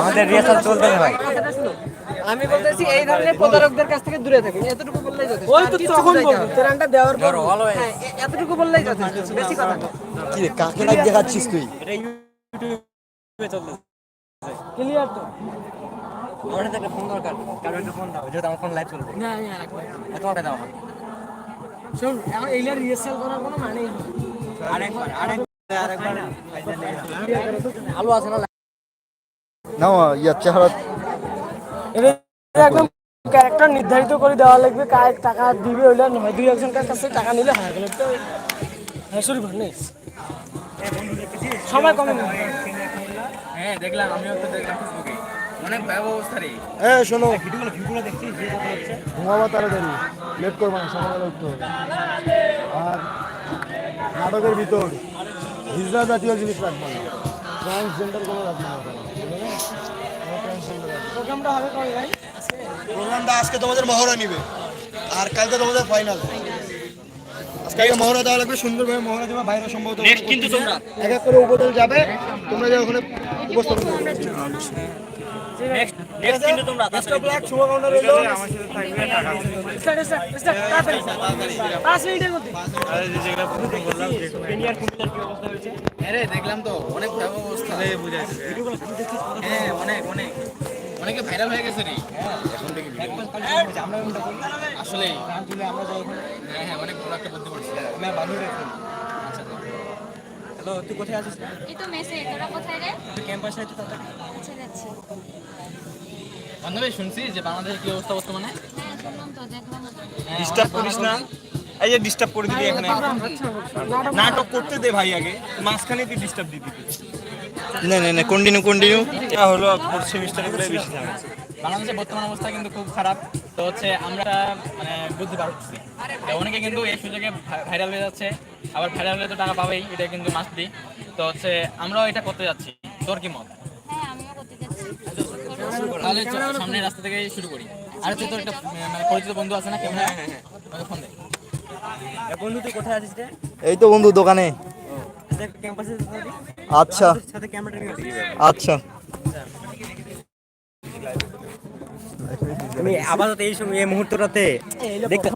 আমাদের রিহার্সাল চলতেছে ভাই। আমি বলতেছি এই ধরনের প্রতারকদের কাছ থেকে দূরে থাকুন এতটুকু বললেই যথেষ্ট। ওই তো তখন বলব হবে দেওয়ার পর হ্যাঁ, এতটুকু বললেই যথেষ্ট বেশি কথা না। কি রে কাকে লাগ দেখাচ্ছিস তুই? এটা ইউটিউবে চলতেছে। ক্লিয়ার তো? আমার একটা ফোন দরকার কারও একটা ফোন দাও যেহেতু আমার ফোন লাইভ চলবে। না আর একবার তোমারটা দাও আমার। শোন এখন এইলার রিহার্সাল করার কোনো মানেই নেই। আরেকবার আরেক আরেকবার। আলু আছে না না ইয়ার চেহারা একদম ক্যারেক্টার নির্ধারিত করে দেওয়া লাগবে কার টাকা দিবে ওইটা নয় দুই একজনের কাছে টাকা নিলে হয়ে গেল। তো হ্যাঁ সরি নেই। সময় কমে হ্যাঁ দেখলাম আমিও তো দেখলাম ফেসবুকে। অনেক ভয়াবহ অবস্থা রে। এ শোনো। ভিডিওগুলো ভিডিওগুলো দেখছি যে কথা হচ্ছে? ঘুমাবা তাড়াতাড়ি লেট করব না সকালে উঠতে হবে। আর নাটকের ভিতর হিজড়া জাতীয় জিনিস রাখব না। ট্রান্সজেন্ডার কোনো রাখব না। প্রোগ্রামটা হবে কবে ভাই? প্রোগ্রামটা আজকে তোমাদের মহড়া নিবে। আর কালকে তোমাদের ফাইনাল আজকে মহড়া দেওয়া লাগবে সুন্দরভাবে মহড়া দেওয়া বাইরে সম্ভবত নেক্সট কিন্তু তোমরা। এক এক করে উপদল যাবে তোমরা যে ওখানে উপস্থাপন করবে নেক্সট নেক্সট কিন্তু তোমরা শুভকামনা রইল। স্টার্ট স্টার্ট স্টার্ট তাড়াতাড়ি। পাঁচ মিনিটের মধ্যে। আরে দেখলাম তো অনেক অবস্থা। বুঝা ভিডিওগুলো দেখছি হ্যাঁ অনেক অনেক। অনেকে ভাইরাল হয়ে গেছে রে। এখন থেকে আমরা এমনটা করি আসলে আমরা যাই হ্যাঁ হ্যাঁ অনেক বড় একটা বুদ্ধি করছি। আমি বান্ধব হ্যালো তুই কোথায় আছিস? এই তো মেসে তোরা কোথায় রে? ক্যাম্পাসে তাতে? আচ্ছা যাচ্ছি। বান্ধবী শুনছি যে বাংলাদেশের কি অবস্থা বর্তমানে? হ্যাঁ শুনলাম তো দেখলাম ডিস্টার্ব করিস না। এই যে ডিস্টার্ব করে দিবি এখানে। নাটক করতে দে ভাই আগে মাঝখানে তুই ডিস্টার্ব দিবি। না না না কন্টিনিউ কন্টিনিউ এটা হলো ফোর্থ সেমিস্টারে করে বেশি থাকে বাংলাদেশের বর্তমান অবস্থা কিন্তু খুব খারাপ। তো হচ্ছে আমরা মানে বুঝতে পারছি। অনেকে কিন্তু এই সুযোগে ভাইরাল হয়ে যাচ্ছে। আবার ভাইরাল হলে তো টাকা পাবেই এটা কিন্তু মাস্ট তো হচ্ছে আমরাও এটা করতে যাচ্ছি। তোর কি মত? হ্যাঁ তাহলে সামনের রাস্তা থেকে শুরু করি। আর হচ্ছে তোর একটা মানে পরিচিত বন্ধু আছে না? ক্যামেরা ফোন দে। বন্ধু তুই কোথায় আছিস রে? এই তো বন্ধু দোকানে। ক্যাম্পাসে আচ্ছা। সাথে ক্যামেরা আচ্ছা। আমি আপাতত এই সময় এই মুহূর্তটাতে দেখতে